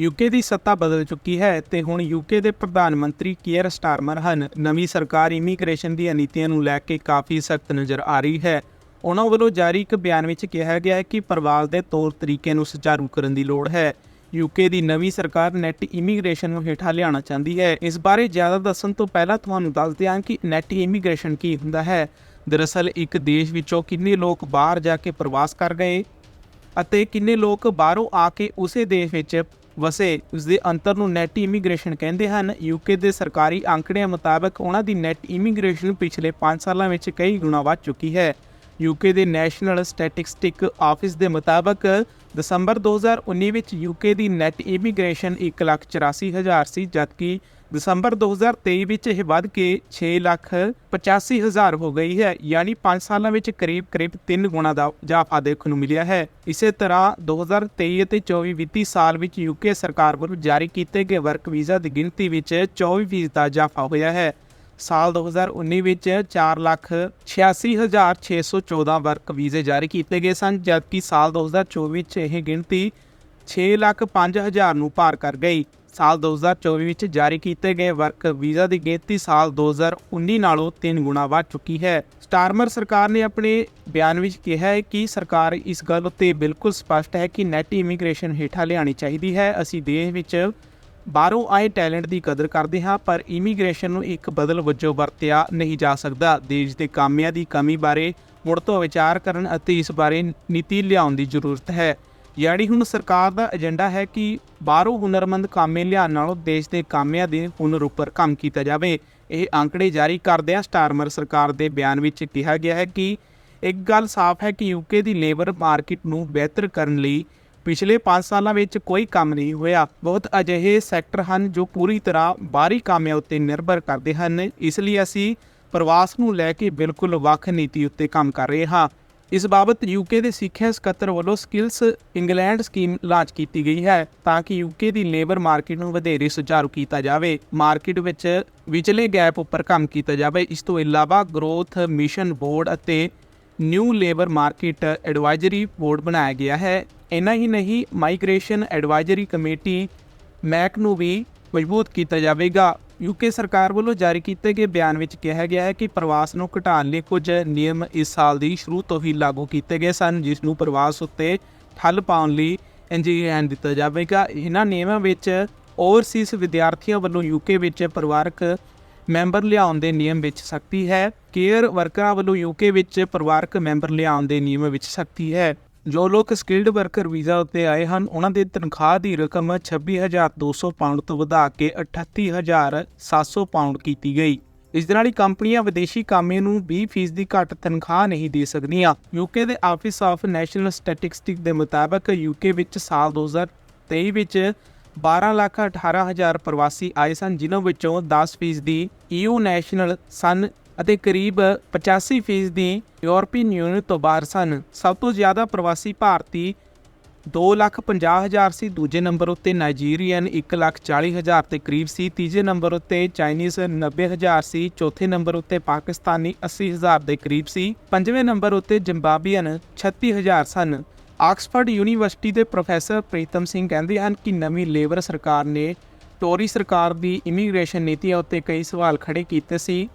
UK ਦੀ ਸੱਤਾ ਬਦਲ ਚੁੱਕੀ ਹੈ ਤੇ ਹੁਣ ਯੂਕੇ ਦੇ ਪ੍ਰਧਾਨ ਮੰਤਰੀ ਕੀਅਰ ਸਟਾਰਮਰ ਹਨ। ਨਵੀਂ ਸਰਕਾਰ ਇਮੀਗ੍ਰੇਸ਼ਨ ਦੀਆਂ ਨੀਤੀਆਂ ਨੂੰ ਲੈ ਕੇ ਕਾਫੀ ਸਖਤ ਨਜ਼ਰ ਆ ਰਹੀ ਹੈ। ਉਹਨਾਂ ਵੱਲੋਂ ਜਾਰੀ ਇੱਕ ਬਿਆਨ ਵਿੱਚ ਕਿਹਾ ਗਿਆ ਹੈ ਕਿ ਪ੍ਰਵਾਸ ਦੇ ਤੌਰ ਤਰੀਕੇ ਨੂੰ ਸੁਚਾਰੂ ਕਰਨ ਦੀ ਲੋੜ ਹੈ। ਯੂਕੇ ਦੀ ਨਵੀਂ ਸਰਕਾਰ ਨੈਟ ਇਮੀਗ੍ਰੇਸ਼ਨ ਨੂੰ ਹੇਠਾਂ ਲਿਆਉਣਾ ਚਾਹੁੰਦੀ ਹੈ। ਇਸ ਬਾਰੇ ਜ਼ਿਆਦਾ ਦੱਸਣ ਤੋਂ ਪਹਿਲਾਂ ਤੁਹਾਨੂੰ ਦੱਸਦੇ ਹਾਂ ਕਿ ਨੈਟ ਇਮੀਗ੍ਰੇਸ਼ਨ ਕੀ ਹੁੰਦਾ ਹੈ। ਦਰਅਸਲ, ਇੱਕ ਦੇਸ਼ ਵਿੱਚੋਂ ਕਿੰਨੇ ਲੋਕ ਬਾਹਰ ਜਾ ਕੇ ਪ੍ਰਵਾਸ ਕਰ ਗਏ ਅਤੇ ਕਿੰਨੇ ਲੋਕ ਬਾਹਰੋਂ ਆ ਕੇ ਉਸੇ ਦੇਸ਼ ਵਿੱਚ ਵਸੇ ਉਸ ਦੇ ਅੰਤਰ ਨੂੰ ਨੈਟ ਇਮੀਗ੍ਰੇਸ਼ਨ ਕਹਿੰਦੇ ਹਨ। ਯੂਕੇ ਦੇ ਸਰਕਾਰੀ ਅੰਕੜਿਆਂ ਮੁਤਾਬਕ ਉਹਨਾਂ ਦੀ ਨੈਟ ਇਮੀਗ੍ਰੇਸ਼ਨ ਪਿਛਲੇ 5 ਸਾਲਾਂ ਵਿੱਚ ਕਈ ਗੁਣਾ ਵੱਧ ਚੁੱਕੀ ਹੈ। ਯੂਕੇ ਦੇ ਨੈਸ਼ਨਲ ਸਟੈਟਿਸਟਿਕ ਆਫਿਸ ਦੇ ਮੁਤਾਬਕ ਦਸੰਬਰ 2019 ਵਿੱਚ ਯੂਕੇ ਦੀ ਨੈਟ ਇਮੀਗ੍ਰੇਸ਼ਨ 184000 ਸੀ, ਜਦਕਿ ਦਸੰਬਰ 2023 ਵਿੱਚ ਇਹ ਵੱਧ ਕੇ 685000 ਹੋ ਗਈ ਹੈ, ਯਾਨੀ 5 ਸਾਲਾਂ ਵਿੱਚ ਕਰੀਬ-ਕਰੀਬ 3 ਗੁਣਾ ਦਾ ਇਜ਼ਾਫਾ ਦੇਖਣ ਨੂੰ ਮਿਲਿਆ ਹੈ। ਇਸੇ ਤਰ੍ਹਾਂ 2023 ਅਤੇ 24 ਵਿੱਤੀ ਸਾਲ ਵਿੱਚ ਯੂਕੇ ਸਰਕਾਰ ਵੱਲੋਂ ਜਾਰੀ ਕੀਤੇ ਗਏ ਵਰਕ ਵੀਜ਼ਾ ਦੀ ਗਿਣਤੀ ਵਿੱਚ 24% ਦਾ ਇਜ਼ਾਫਾ ਹੋਇਆ ਹੈ। ਸਾਲ 2019 ਵਿੱਚ 486614 ਵਰਕ ਵੀਜ਼ੇ ਜਾਰੀ ਕੀਤੇ ਗਏ ਸਨ, ਜਦਕਿ ਸਾਲ 2024 ਵਿੱਚ ਇਹ ਗਿਣਤੀ 605000 ਨੂੰ ਪਾਰ ਕਰ ਗਈ। ਸਾਲ 2024 ਵਿੱਚ ਜਾਰੀ ਕੀਤੇ ਗਏ ਵਰਕ ਵੀਜ਼ਾ ਦੀ ਗਿਣਤੀ ਸਾਲ 2019 ਨਾਲੋਂ 3 ਗੁਣਾ ਵੱਧ ਚੁੱਕੀ ਹੈ। ਸਟਾਰਮਰ ਸਰਕਾਰ ਨੇ ਆਪਣੇ ਬਿਆਨ ਵਿੱਚ ਕਿਹਾ ਹੈ ਕਿ ਸਰਕਾਰ ਇਸ ਗੱਲ ਉੱਤੇ ਬਿਲਕੁਲ ਸਪਸ਼ਟ ਹੈ ਕਿ ਨੈਟ ਇਮੀਗ੍ਰੇਸ਼ਨ ਹੇਠਾਂ ਲਿਆਉਣੀ ਚਾਹੀਦੀ ਹੈ। ਅਸੀਂ ਦੇਸ਼ ਵਿੱਚ ਬਾਹਰੋਂ ਆਏ ਟੈਲੈਂਟ ਦੀ ਕਦਰ ਕਰਦੇ ਹਾਂ, ਪਰ ਇਮੀਗ੍ਰੇਸ਼ਨ ਨੂੰ ਇੱਕ ਬਦਲ ਵਜੋਂ ਵਰਤਿਆ ਨਹੀਂ ਜਾ ਸਕਦਾ। ਦੇਸ਼ ਦੇ ਕਾਮਿਆਂ ਦੀ ਕਮੀ ਬਾਰੇ ਮੁੜ ਤੋਂ ਵਿਚਾਰ ਕਰਨ ਅਤੇ ਇਸ ਬਾਰੇ ਨੀਤੀ ਲਿਆਉਣ ਦੀ ਜ਼ਰੂਰਤ ਹੈ। ਯਾਨੀ ਹੁਣ ਸਰਕਾਰ ਦਾ ਏਜੰਡਾ ਹੈ ਕਿ ਬਾਹਰੋਂ ਹੁਨਰਮੰਦ ਕਾਮੇ ਲਿਆਉਣ ਨਾਲੋਂ ਦੇਸ਼ ਦੇ ਕਾਮਿਆਂ ਦੇ ਹੁਨਰ ਉੱਪਰ ਕੰਮ ਕੀਤਾ ਜਾਵੇ। ਇਹ ਅੰਕੜੇ ਜਾਰੀ ਕਰਦਿਆਂ ਸਟਾਰਮਰ ਸਰਕਾਰ ਦੇ ਬਿਆਨ ਵਿੱਚ ਕਿਹਾ ਗਿਆ ਹੈ ਕਿ ਇੱਕ ਗੱਲ ਸਾਫ਼ ਹੈ ਕਿ ਯੂਕੇ ਦੀ ਲੇਬਰ ਮਾਰਕੀਟ ਨੂੰ ਬਿਹਤਰ ਕਰਨ ਲਈ ਪਿਛਲੇ 5 ਸਾਲਾਂ ਵਿੱਚ ਕੋਈ ਕੰਮ ਨਹੀਂ ਹੋਇਆ। ਬਹੁਤ ਅਜਿਹੇ ਸੈਕਟਰ ਹਨ ਜੋ ਪੂਰੀ ਤਰ੍ਹਾਂ ਬਾਹਰੀ ਕਾਮਿਆਂ ਉੱਤੇ ਨਿਰਭਰ ਕਰਦੇ ਹਨ। ਇਸ ਲਈ ਅਸੀਂ ਪ੍ਰਵਾਸ ਨੂੰ ਲੈ ਕੇ ਬਿਲਕੁਲ ਵੱਖ ਨੀਤੀ ਉੱਤੇ ਕੰਮ ਕਰ ਰਹੇ ਹਾਂ। ਇਸ ਬਾਬਤ ਯੂਕੇ ਦੇ ਸਿੱਖਿਆ ਸਕੱਤਰ ਵੱਲੋਂ ਸਕਿੱਲਸ ਇੰਗਲੈਂਡ ਸਕੀਮ ਲਾਂਚ ਕੀਤੀ ਗਈ ਹੈ ਤਾਂ ਕਿ ਯੂਕੇ ਦੀ ਲੇਬਰ ਮਾਰਕੀਟ ਨੂੰ ਵਧੇਰੇ ਸੁਚਾਰੂ ਕੀਤਾ ਜਾਵੇ। ਮਾਰਕੀਟ ਵਿੱਚ ਵਿਚਲੇ ਗੈਪ ਉੱਪਰ ਕੰਮ ਕੀਤਾ ਜਾਵੇ। ਇਸ ਤੋਂ ਇਲਾਵਾ ਗਰੋਥ ਮਿਸ਼ਨ ਬੋਰਡ ਅਤੇ new labour market advisory board ਬਣਾਇਆ ਗਿਆ ਹੈ। ਇੰਨਾ ਹੀ ਨਹੀਂ, ਮਾਈਗ੍ਰੇਸ਼ਨ ਐਡਵਾਈਜ਼ਰੀ ਕਮੇਟੀ ਮੈਕ ਨੂੰ ਵੀ ਮਜ਼ਬੂਤ ਕੀਤਾ ਜਾਵੇਗਾ। ਯੂਕੇ ਸਰਕਾਰ ਵੱਲੋਂ ਜਾਰੀ ਕੀਤੇ ਗਏ ਬਿਆਨ ਵਿੱਚ ਕਿਹਾ ਗਿਆ ਹੈ ਕਿ ਪ੍ਰਵਾਸ ਨੂੰ ਘਟਾਉਣ ਲਈ ਕੁਝ ਨਿਯਮ ਇਸ ਸਾਲ ਦੀ ਸ਼ੁਰੂ ਤੋਂ ਹੀ ਲਾਗੂ ਕੀਤੇ ਗਏ ਸਨ, ਜਿਸ ਨੂੰ ਪ੍ਰਵਾਸ ਉੱਤੇ ਠੱਲ ਪਾਉਣ ਲਈ ਇੰਜੀਨੀਅਰ ਦਿੱਤਾ ਜਾਵੇਗਾ। ਇਹਨਾਂ ਨਿਯਮਾਂ ਵਿੱਚ ਓਵਰਸੀਜ਼ ਵਿਦਿਆਰਥੀਆਂ ਵੱਲੋਂ ਯੂਕੇ ਵਿੱਚ ਪਰਿਵਾਰਕ ਮੈਂਬਰ ਲਿਆਉਣ ਦੇ ਨਿਯਮ ਵਿੱਚ ਸਖਤੀ ਹੈ। ਕੇਅਰ ਵਰਕਰਾਂ ਵੱਲੋਂ ਯੂਕੇ ਵਿੱਚ ਪਰਿਵਾਰਕ ਮੈਂਬਰ ਲਿਆਉਣ ਦੇ ਨਿਯਮ ਵਿੱਚ ਸਖਤੀ ਹੈ। ਜੋ ਲੋਕ ਸਕਿਲਡ ਵਰਕਰ ਵੀਜ਼ਾ ਉੱਤੇ ਆਏ ਹਨ, ਉਹਨਾਂ ਦੀ ਤਨਖਾਹ ਦੀ ਰਕਮ 26200 ਪਾਉਂਡ ਤੋਂ ਵਧਾ ਕੇ 38700 ਪਾਉਂਡ ਕੀਤੀ ਗਈ। ਇਸ ਦੇ ਨਾਲ ਹੀ ਕੰਪਨੀਆਂ ਵਿਦੇਸ਼ੀ ਕਾਮੇ ਨੂੰ 20% ਦੀ ਘੱਟ ਤਨਖਾਹ ਨਹੀਂ ਦੇ ਸਕਦੀਆਂ। ਯੂਕੇ ਦੇ ਆਫਿਸ ਆਫ ਨੈਸ਼ਨਲ ਸਟੈਟਿਸਟਿਕ ਦੇ ਮੁਤਾਬਕ ਯੂਕੇ ਵਿੱਚ ਸਾਲ 2023 ਵਿੱਚ 12 ਲੱਖ 18 ਹਜ਼ਾਰ ਪ੍ਰਵਾਸੀ ਆਏ ਸਨ, ਜਿਨ੍ਹਾਂ ਵਿੱਚੋਂ 10% ਦੀ EU ਨੈਸ਼ਨਲ ਸਨ ਅਤੇ ਕਰੀਬ 85% ਦੀ ਯੂਰਪੀਅਨ ਯੂਨੀਅਨ ਤੋਂ ਬਾਹਰ ਸਨ। ਸਭ ਤੋਂ ਜ਼ਿਆਦਾ ਪ੍ਰਵਾਸੀ ਭਾਰਤੀ 2 ਲੱਖ 50 ਹਜ਼ਾਰ ਸੀ। ਦੂਜੇ ਨੰਬਰ ਉੱਤੇ ਨਾਈਜੀਰੀਅਨ 1 ਲੱਖ 40 ਹਜ਼ਾਰ ਦੇ ਕਰੀਬ ਸੀ। ਤੀਜੇ ਨੰਬਰ ਉੱਤੇ ਚਾਈਨੀਜ਼ 90 ਹਜ਼ਾਰ ਸੀ। ਚੌਥੇ ਨੰਬਰ ਉੱਤੇ ਪਾਕਿਸਤਾਨੀ 80 ਹਜ਼ਾਰ ਦੇ ਕਰੀਬ ਸੀ। ਪੰਜਵੇਂ ਨੰਬਰ ਉੱਤੇ ਜ਼ਿੰਬਾਬੀਅਨ 36 ਹਜ਼ਾਰ ਸਨ। ਆਕਸਫੋਰਡ ਯੂਨੀਵਰਸਿਟੀ ਦੇ ਪ੍ਰੋਫੈਸਰ ਪ੍ਰੀਤਮ ਸਿੰਘ ਕਹਿੰਦੇ ਹਨ ਕਿ ਨਵੀਂ ਲੇਬਰ ਸਰਕਾਰ ਨੇ ਟੋਰੀ ਸਰਕਾਰ ਦੀ ਇਮੀਗ੍ਰੇਸ਼ਨ ਨੀਤੀਆਂ ਉੱਤੇ ਕਈ ਸਵਾਲ ਖੜੇ ਕੀਤੇ ਸੀ।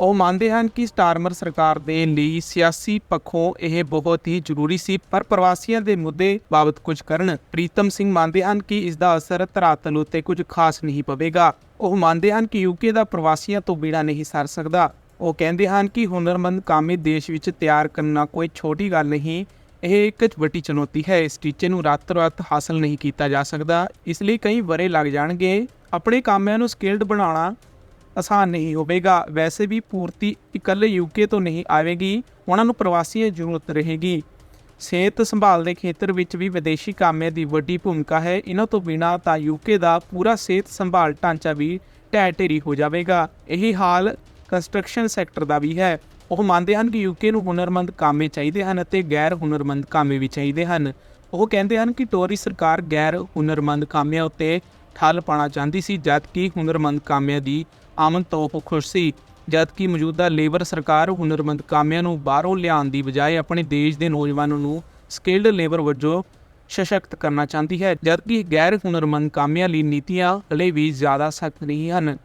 ਉਹ ਮੰਨਦੇ ਹਨ ਕਿ ਸਟਾਰਮਰ ਸਰਕਾਰ ਦੇ ਲਈ ਸਿਆਸੀ ਪੱਖੋਂ ਇਹ ਬਹੁਤ ਹੀ ਜ਼ਰੂਰੀ ਸੀ, ਪਰ ਪ੍ਰਵਾਸੀਆਂ ਦੇ ਮੁੱਦੇ ਬਾਬਤ ਕੁਝ ਕਰਨ ਪ੍ਰੀਤਮ ਸਿੰਘ ਮੰਨਦੇ ਹਨ ਕਿ ਇਸ ਦਾ ਅਸਰ ਧਰਾਤਲ ਉੱਤੇ ਕੁਝ ਖਾਸ ਨਹੀਂ ਪਵੇਗਾ। ਉਹ ਮੰਨਦੇ ਹਨ ਕਿ ਯੂਕੇ ਦਾ ਪ੍ਰਵਾਸੀਆਂ ਤੋਂ ਬਿਨਾਂ ਨਹੀਂ ਸਰ ਸਕਦਾ। ਉਹ ਕਹਿੰਦੇ ਹਨ ਕਿ ਹੁਨਰਮੰਦ ਕਾਮੇ ਦੇਸ਼ ਵਿੱਚ ਤਿਆਰ ਕਰਨਾ ਕੋਈ ਛੋਟੀ ਗੱਲ ਨਹੀਂ, ਇਹ ਇੱਕ ਵੱਡੀ ਚੁਣੌਤੀ ਹੈ। ਇਸ ਟੀਚੇ ਨੂੰ ਰਾਤ-ਰਾਤ ਹਾਸਲ ਨਹੀਂ ਕੀਤਾ ਜਾ ਸਕਦਾ, ਇਸ ਲਈ ਕਈ ਵਰੇ ਲੱਗ ਜਾਣਗੇ। ਆਪਣੇ ਕਾਮਿਆਂ ਨੂੰ ਸਕਿਲਡ ਬਣਾਉਣਾ ਆਸਾਨ ਨਹੀਂ ਹੋਵੇਗਾ। ਵੈਸੇ ਵੀ ਪੂਰਤੀ ਇਕੱਲੇ ਯੂਕੇ ਤੋਂ ਨਹੀਂ ਆਵੇਗੀ, ਉਹਨਾਂ ਨੂੰ ਪ੍ਰਵਾਸੀਆਂ ਦੀ ਜ਼ਰੂਰਤ ਰਹੇਗੀ। ਸਿਹਤ ਸੰਭਾਲ ਦੇ ਖੇਤਰ ਵਿੱਚ ਵੀ ਵਿਦੇਸ਼ੀ ਕਾਮਿਆਂ ਦੀ ਵੱਡੀ ਭੂਮਿਕਾ ਹੈ। ਇਹਨਾਂ ਤੋਂ ਬਿਨਾਂ ਤਾਂ ਯੂਕੇ ਦਾ ਪੂਰਾ ਸਿਹਤ ਸੰਭਾਲ ਢਾਂਚਾ ਵੀ ਢਹਿ ਢੇਰੀ ਹੋ ਜਾਵੇਗਾ। ਇਹੀ ਹਾਲ ਕੰਸਟਰਕਸ਼ਨ ਸੈਕਟਰ ਦਾ ਵੀ ਹੈ। ਉਹ ਮੰਨਦੇ ਹਨ ਕਿ ਯੂਕੇ ਨੂੰ ਹੁਨਰਮੰਦ ਕਾਮੇ ਚਾਹੀਦੇ ਹਨ ਅਤੇ ਗੈਰ ਹੁਨਰਮੰਦ ਕਾਮੇ ਵੀ ਚਾਹੀਦੇ ਹਨ। ਉਹ ਕਹਿੰਦੇ ਹਨ ਕਿ ਟੋਰੀ ਸਰਕਾਰ ਗੈਰ ਹੁਨਰਮੰਦ ਕਾਮਿਆਂ ਉੱਤੇ ਠੱਲ ਪਾਉਣਾ ਚਾਹੁੰਦੀ ਸੀ, ਜਦਕਿ ਹੁਨਰਮੰਦ ਕਾਮਿਆਂ ਦੀ ਆਮਦ ਤੋਂ ਖੁਸ਼ ਸੀ, ਜਦਕਿ ਮੌਜੂਦਾ ਲੇਬਰ ਸਰਕਾਰ ਹੁਨਰਮੰਦ ਕਾਮਿਆਂ ਨੂੰ ਬਾਹਰੋਂ ਲਿਆਉਣ ਦੀ ਬਜਾਏ ਆਪਣੇ ਦੇਸ਼ ਦੇ ਨੌਜਵਾਨਾਂ ਨੂੰ ਸਕਿਲਡ ਲੇਬਰ ਵਜੋਂ ਸਸ਼ਕਤ ਕਰਨਾ ਚਾਹੁੰਦੀ ਹੈ, ਜਦਕਿ ਗੈਰ ਹੁਨਰਮੰਦ ਕਾਮਿਆਂ ਲਈ ਨੀਤੀਆਂ ਹਲੇ ਵੀ ਜ਼ਿਆਦਾ ਸਖਤ ਨਹੀਂ ਹਨ।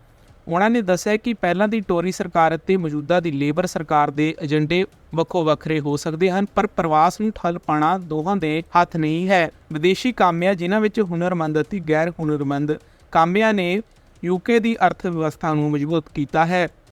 ਉਹਨਾਂ ਨੇ ਦੱਸਿਆ ਕਿ ਪਹਿਲਾਂ ਦੀ ਟੋਰੀ ਸਰਕਾਰ ਅਤੇ ਮੌਜੂਦਾ ਦੀ ਲੇਬਰ ਸਰਕਾਰ ਦੇ ਏਜੰਡੇ ਵੱਖੋ ਵੱਖਰੇ ਹੋ ਸਕਦੇ ਹਨ, ਪਰ ਪ੍ਰਵਾਸ ਨੂੰ ਠੱਲ ਪਾਣਾ ਦੋਹਾਂ ਦੇ ਹੱਥ ਨਹੀਂ ਹੈ। ਵਿਦੇਸ਼ੀ ਕਾਮਿਆਂ ਜਿਨ੍ਹਾਂ ਵਿੱਚ ਹੁਨਰਮੰਦ ਅਤੇ ਗੈਰ ਹੁਨਰਮੰਦ ਕਾਮਿਆਂ ਨੇ ਯੂਕੇ ਦੀ ਅਰਥ ਵਿਵਸਥਾ ਨੂੰ ਮਜ਼ਬੂਤ ਕੀਤਾ ਹੈ।